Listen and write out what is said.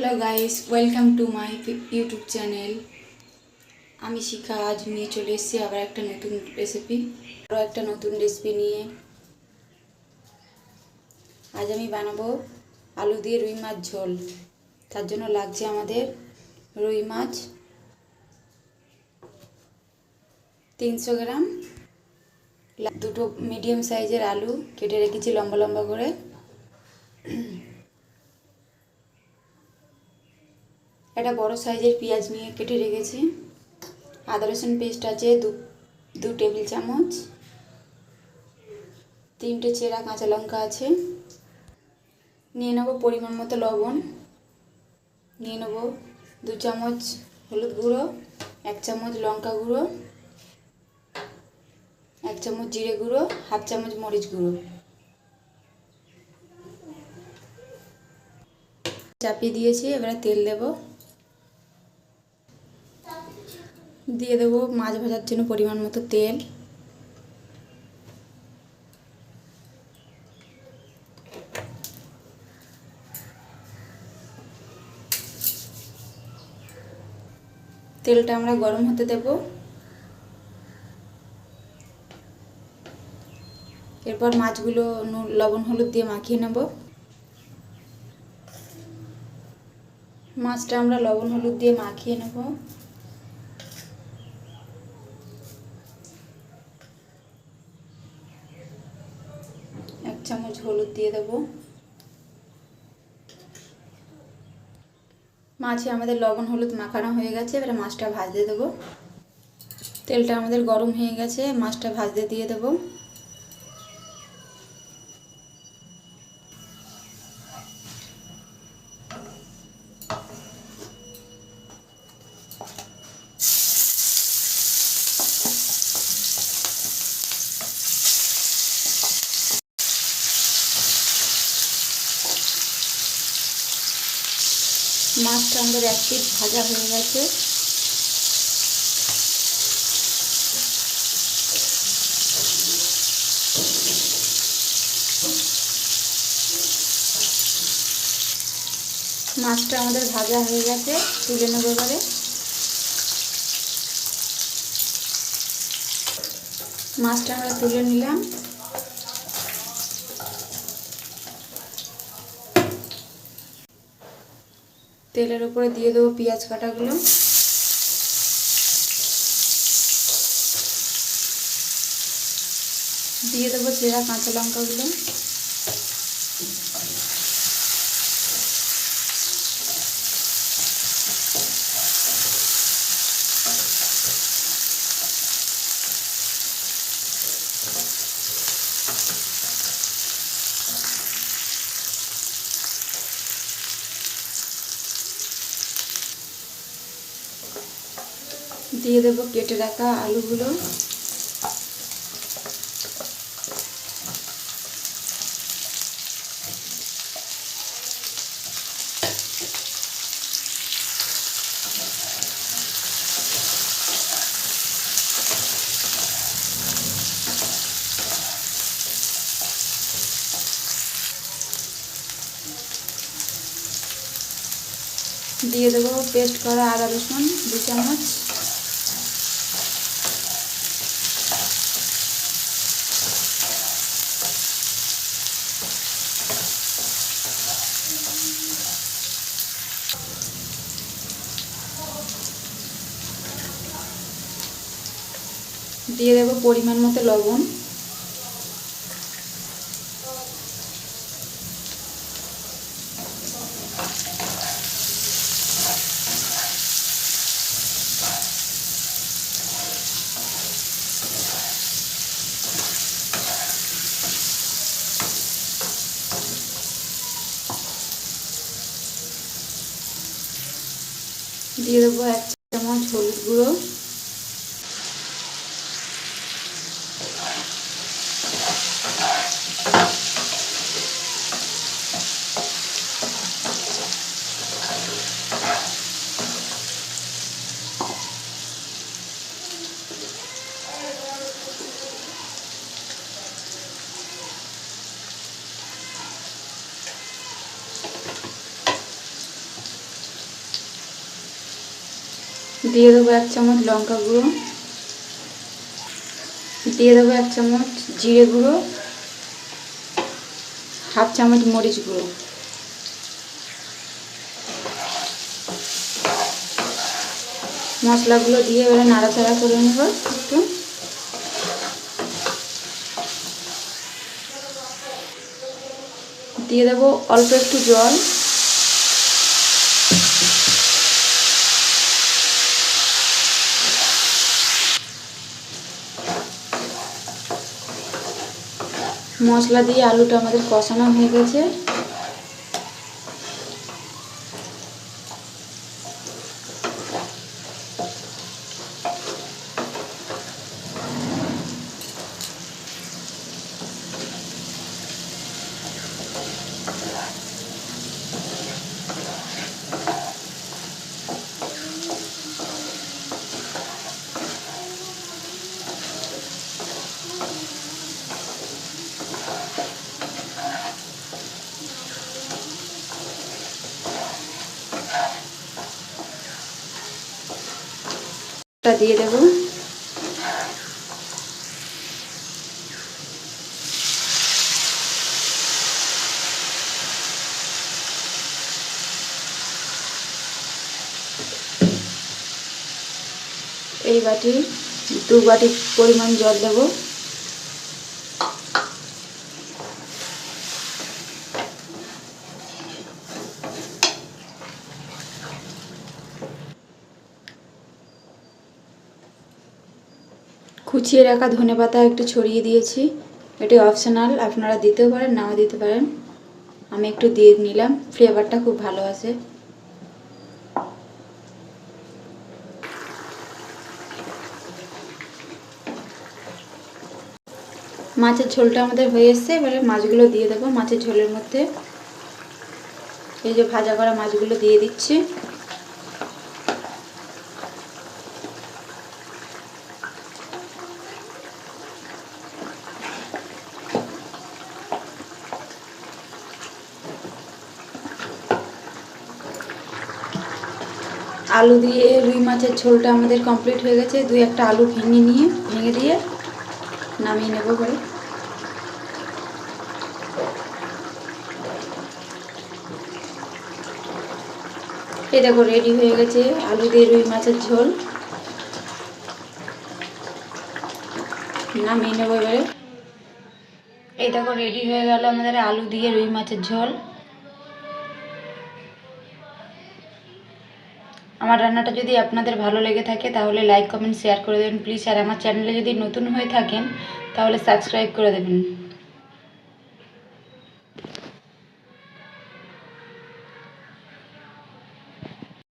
Hello guys welcome to my YouTube channel আমি শিখা, আজ নিয়ে চলে এসেছি আবার একটা নতুন রেসিপি আরও একটা নতুন রেসিপি নিয়ে। আজ আমি বানাবো আলু দিয়ে রুই মাছ ঝোল। তার জন্য লাগছে আমাদের রুই মাছ তিনশো গ্রাম দুটো মিডিয়াম সাইজের আলু, কেটে রেখেছি লম্বা লম্বা করে। একটা বড় সাইজের পেঁয়াজ নিয়ে কেটে রেখেছি। আদা, রসুন পেস্ট আছে, দু দু টেবিল চামচ। তিনটে চেরা কাঁচা লঙ্কা আছে। নিয়ে নেব পরিমাণ মতো লবণ। নিয়ে নেব দু চামচ হলুদ গুঁড়ো, এক চামচ লঙ্কা গুঁড়ো, এক চামচ জিরে গুঁড়ো, হাফ চামচ মরিচ গুঁড়ো। চাপিয়ে দিয়েছি, এবারে তেল দেবো। দিয়ে দেবো মাছ ভাজার জন্য পরিমাণ মতো তেল। তেলটা আমরা গরম হতে দেব। এরপর মাছগুলো লবণ, হলুদ দিয়ে মাখিয়ে নেব। মাছটা আমরা লবণ, হলুদ দিয়ে মাখিয়ে নেব। চামচ হলুদ দিয়ে দেবো। মাছে আমাদের লবণ হলুদ মাখানো হয়ে গেছে, এবারে মাছটা ভাজতে দেবো। তেলটা আমাদের গরম হয়ে গেছে, মাছটা ভাজতে দিয়ে দেবো। মাছটা আমাদের এক পিস ভাজা হয়ে গেছে। মাছটা আমাদের ভাজা হয়ে গেছে, তুলে নেব এবারে। মাছটা আমরা তুলে নিলাম। তেলের উপরে দিয়ে দেবো পেঁয়াজ কাটাগুলো। দিয়ে দেবো চেরা কাঁচা লঙ্কাগুলো। দিয়ে দেবো কেটে রাখা আলুগুলো। দিয়ে দেবো পেস্ট করা আদা রসুন দু চামচ। দিয়ে দেবো পরিমাণ মতো লবণ। দিয়ে দেবো এক চামচ হলুদ গুঁড়ো। দিয়ে দেবো এক চামচ লঙ্কা গুঁড়ো। দিয়ে দেবো এক চামচ জিরে গুঁড়ো। হাফ চামচ মরিচ গুঁড়ো। মশলাগুলো দিয়ে এবারে নাড়াচাড়া করে নেব একটু। দিয়ে দেবো অল্প একটু জল। মশলা দিয়ে আলুটা আমাদের কষানো হয়ে গেছে। দিয়ে দেব। এই বাটি দু বাটি পরিমাণ জল দেবো। কুচিয়ে রাখা ধনে পাতা একটু ছড়িয়ে দিয়েছি। এটি অপশনাল আপনারা দিতেও পারেন, নাও দিতে পারেন। আমি একটু দিয়ে নিলাম ফ্লেভারটা খুব ভালো আসে মাছের ঝোলটা আমাদের হয়ে এসছে, এবারে মাছগুলো দিয়ে দেবো। মাছের ঝোলের মধ্যে এই যে ভাজা করা মাছগুলো দিয়ে দিচ্ছি। আলু দিয়ে রুই মাছের ঝোলটা আমাদের কমপ্লিট হয়ে গেছে। দুই একটা আলু ভেঙে নিয়ে, ভেঙে দিয়ে নামিয়ে নেব পরে এই দেখো রেডি হয়ে গেছে আলু দিয়ে রুই মাছের ঝোল। নামিয়ে নেব এবারে। এই দেখো রেডি হয়ে গেল আমাদের আলু দিয়ে রুই মাছের ঝোল। আমার রান্নাটা যদি আপনাদের ভালো লেগে থাকে, তাহলে লাইক কমেন্ট শেয়ার করে দেবেন। প্লিজ আর আমার চ্যানেলে যদি নতুন হয়ে থাকেন, তাহলে সাবস্ক্রাইব করে দেবেন।